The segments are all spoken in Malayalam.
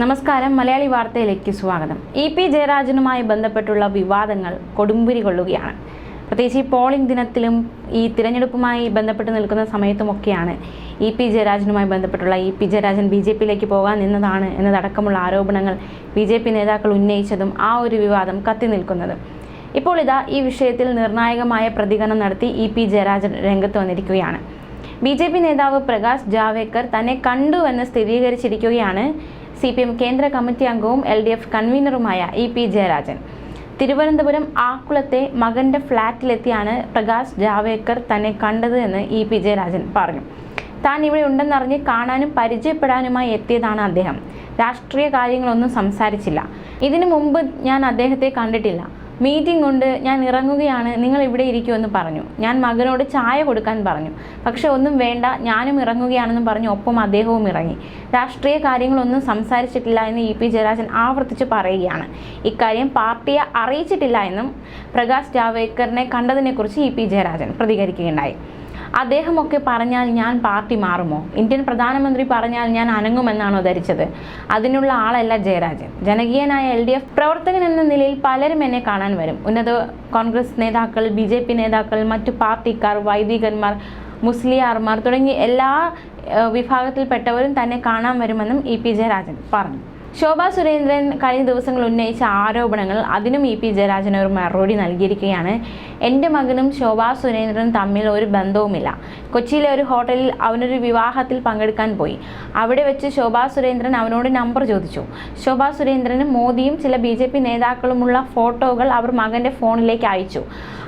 നമസ്കാരം മലയാളി വാർത്തയിലേക്ക് സ്വാഗതം. ഇ പി ജയരാജനുമായി ബന്ധപ്പെട്ടുള്ള വിവാദങ്ങൾ കൊടുമ്പിരി കൊള്ളുകയാണ്. പ്രത്യേകിച്ച് ഈ പോളിംഗ് ദിനത്തിലും ഈ തിരഞ്ഞെടുപ്പുമായി ബന്ധപ്പെട്ട് നിൽക്കുന്ന സമയത്തുമൊക്കെയാണ് ഇ പി ജയരാജനുമായി ബന്ധപ്പെട്ടുള്ള E P Jayarajan B J പിയിലേക്ക് പോകാൻ നിന്നതാണ് എന്നതടക്കമുള്ള ആരോപണങ്ങൾ ബി ജെ പി നേതാക്കൾ ഉന്നയിച്ചതും ആ ഒരു വിവാദം കത്തി നിൽക്കുന്നതും. ഇപ്പോൾ ഇതാ ഈ വിഷയത്തിൽ നിർണായകമായ പ്രതികരണം നടത്തി ഇ പി ജയരാജൻ രംഗത്ത് വന്നിരിക്കുകയാണ്. ബി ജെ പി നേതാവ് പ്രകാശ് ജാവേക്കർ തന്നെ കണ്ടുവെന്ന് സ്ഥിരീകരിച്ചിരിക്കുകയാണ് സി പി എം കേന്ദ്ര കമ്മിറ്റി അംഗവും എൽ ഡി എഫ് കൺവീനറുമായ ഇ പി ജയരാജൻ. തിരുവനന്തപുരം ആക്കുളത്തെ മകന്റെ ഫ്ളാറ്റിലെത്തിയാണ് പ്രകാശ് ജാവേക്കർ തന്നെ കണ്ടത് എന്ന് ഇ പി ജയരാജൻ പറഞ്ഞു. താൻ ഇവിടെ ഉണ്ടെന്നറിഞ്ഞ് കാണാനും പരിചയപ്പെടാനുമായി എത്തിയതാണ് അദ്ദേഹം. രാഷ്ട്രീയ കാര്യങ്ങളൊന്നും സംസാരിച്ചില്ല. ഇതിനു മുമ്പ് ഞാൻ അദ്ദേഹത്തെ കണ്ടിട്ടില്ല. മീറ്റിംഗ് ഉണ്ട് ഞാൻ ഇറങ്ങുകയാണ് നിങ്ങൾ ഇവിടെ ഇരിക്കുമെന്ന് പറഞ്ഞു. ഞാൻ മകനോട് ചായ കൊടുക്കാൻ പറഞ്ഞു. പക്ഷെ ഒന്നും വേണ്ട ഞാനും ഇറങ്ങുകയാണെന്ന് പറഞ്ഞു. ഒപ്പം അദ്ദേഹവും ഇറങ്ങി. രാഷ്ട്രീയ കാര്യങ്ങളൊന്നും സംസാരിച്ചിട്ടില്ല എന്ന് ഇ പി ജയരാജൻ ആവർത്തിച്ച് പറയുകയാണ്. ഇക്കാര്യം പാർട്ടിയെ അറിയിച്ചിട്ടില്ല എന്നും പ്രകാശ് ജാവേക്കറിനെ കണ്ടതിനെക്കുറിച്ച് ഇ പി ജയരാജൻ പ്രതികരിക്കുകയുണ്ടായി. അദ്ദേഹമൊക്കെ പറഞ്ഞാൽ ഞാൻ പാർട്ടി മാറുമോ? ഇന്ത്യൻ പ്രധാനമന്ത്രി പറഞ്ഞാൽ ഞാൻ അനങ്ങുമെന്നാണോ ധരിച്ചത്? അതിനുള്ള ആളല്ല ജയരാജൻ. ജനകീയനായ എൽ ഡി എഫ് പ്രവർത്തകൻ എന്ന നിലയിൽ പലരും എന്നെ കാണാൻ വരും. ഉന്നത കോൺഗ്രസ് നേതാക്കൾ ബി ജെ പി നേതാക്കൾ മറ്റു പാർട്ടിക്കാർ വൈദികന്മാർ മുസ്ലിയാർമാർ തുടങ്ങി എല്ലാ വിഭാഗത്തിൽപ്പെട്ടവരും തന്നെ കാണാൻ വരുമെന്നും ഇ പി ജയരാജൻ പറഞ്ഞു. ശോഭാ സുരേന്ദ്രൻ കഴിഞ്ഞ ദിവസങ്ങൾ ഉന്നയിച്ച ആരോപണങ്ങൾ അതിനും ഇ പി ജയരാജൻ ഒരു മറുപടി നൽകിയിരിക്കുകയാണ്. എന്റെ മകനും ശോഭാ സുരേന്ദ്രനും തമ്മിൽ ഒരു ബന്ധവുമില്ല. കൊച്ചിയിലെ ഒരു ഹോട്ടലിൽ അവനൊരു വിവാഹത്തിൽ പങ്കെടുക്കാൻ പോയി. അവിടെ വെച്ച് ശോഭാ സുരേന്ദ്രൻ അവനോട് നമ്പർ ചോദിച്ചു. ശോഭാ സുരേന്ദ്രനും മോദിയും ചില ബി ജെ പി നേതാക്കളുമുള്ള ഫോട്ടോകൾ അവർ മകന്റെ ഫോണിലേക്ക് അയച്ചു.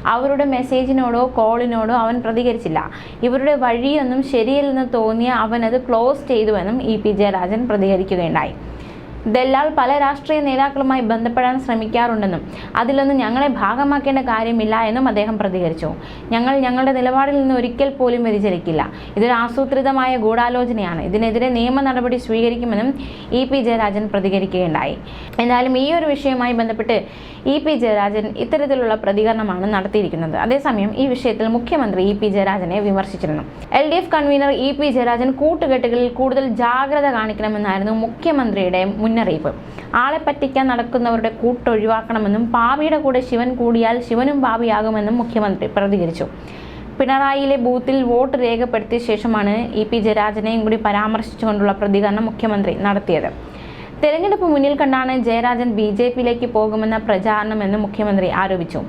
അവരുടെ മെസ്സേജിനോടോ കോളിനോടോ അവൻ പ്രതികരിച്ചില്ല. ഇവരുടെ വഴിയൊന്നും ശരിയല്ലെന്ന് തോന്നിയ അവനത് ക്ലോസ് ചെയ്തുവെന്നും ഇ പി ജയരാജൻ പ്രതികരിക്കുകയുണ്ടായി. ദല്ലാൽ പല രാഷ്ട്രീയ നേതാക്കളുമായി ബന്ധപ്പെടാൻ ശ്രമിക്കാറുണ്ടെന്നും അതിലൊന്നും ഞങ്ങളെ ഭാഗമാക്കേണ്ട കാര്യമില്ല എന്നും അദ്ദേഹം പ്രതികരിച്ചു. ഞങ്ങൾ ഞങ്ങളുടെ നിലപാടിൽ നിന്ന് ഒരിക്കൽ പോലും വ്യതിചലിക്കില്ല. ഇതൊരു ആസൂത്രിതമായ ഗൂഢാലോചനയാണ്. ഇതിനെതിരെ നിയമ നടപടി സ്വീകരിക്കുമെന്നും ഇ പി ജയരാജൻ പ്രതികരിക്കുകയുണ്ടായി. എന്തായാലും ഈ ഒരു വിഷയവുമായി ബന്ധപ്പെട്ട് ഇ പി ജയരാജൻ ഇത്തരത്തിലുള്ള പ്രതികരണമാണ് നടത്തിയിരിക്കുന്നത്. അതേസമയം ഈ വിഷയത്തിൽ മുഖ്യമന്ത്രി ഇ പി ജയരാജനെ വിമർശിച്ചിരുന്നു. L D F convener E P Jayarajan കൂട്ടുകെട്ടുകളിൽ കൂടുതൽ ജാഗ്രത കാണിക്കണമെന്നായിരുന്നു മുഖ്യമന്ത്രിയുടെ മുന്നറിയിപ്പ്. ആളെ പറ്റിക്കാൻ നടക്കുന്നവരുടെ കൂട്ടൊഴിവാക്കണമെന്നും പാപിയുടെ കൂടെ ശിവൻ കൂടിയാൽ ശിവനും പാപിയാകുമെന്നും മുഖ്യമന്ത്രി പ്രതികരിച്ചു. പിണറായിയിലെ ബൂത്തിൽ വോട്ട് രേഖപ്പെടുത്തിയ ശേഷമാണ് ഇ പി ജയരാജനെയും കൂടി പരാമർശിച്ചുകൊണ്ടുള്ള പ്രതികരണം മുഖ്യമന്ത്രി നടത്തിയത്. തെരഞ്ഞെടുപ്പ് മുന്നിൽ കണ്ടാണ് ജയരാജൻ ബി ജെ പിയിലേക്ക് പോകുമെന്ന പ്രചാരണമെന്ന് മുഖ്യമന്ത്രി ആരോപിച്ചു.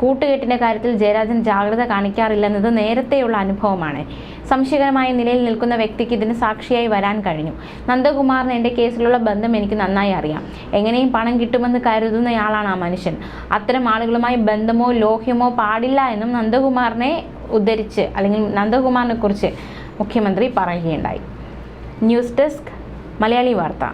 കൂട്ടുകെട്ടിന്റെ കാര്യത്തിൽ ജയരാജൻ ജാഗ്രത കാണിക്കാറില്ലെന്നത് നേരത്തെയുള്ള അനുഭവമാണ്. സംശയകരമായ നിലയിൽ നിൽക്കുന്ന വ്യക്തിക്ക് ഇതിന് സാക്ഷിയായി വരാൻ കഴിഞ്ഞു. നന്ദകുമാറിന് എന്റെ കേസിലുള്ള ബന്ധം എനിക്ക് നന്നായി അറിയാം. എങ്ങനെയും പണം കിട്ടുമെന്ന് കരുതുന്നയാളാണ് ആ മനുഷ്യൻ. അത്തരം ആളുകളുമായി ബന്ധമോ ലോഹ്യമോ പാടില്ല എന്നും നന്ദകുമാറിനെ ഉദ്ധരിച്ച് അല്ലെങ്കിൽ നന്ദകുമാറിനെ കുറിച്ച് മുഖ്യമന്ത്രി പറയുകയുണ്ടായി. ന്യൂസ് ഡെസ്ക് മലയാളി വാർത്ത.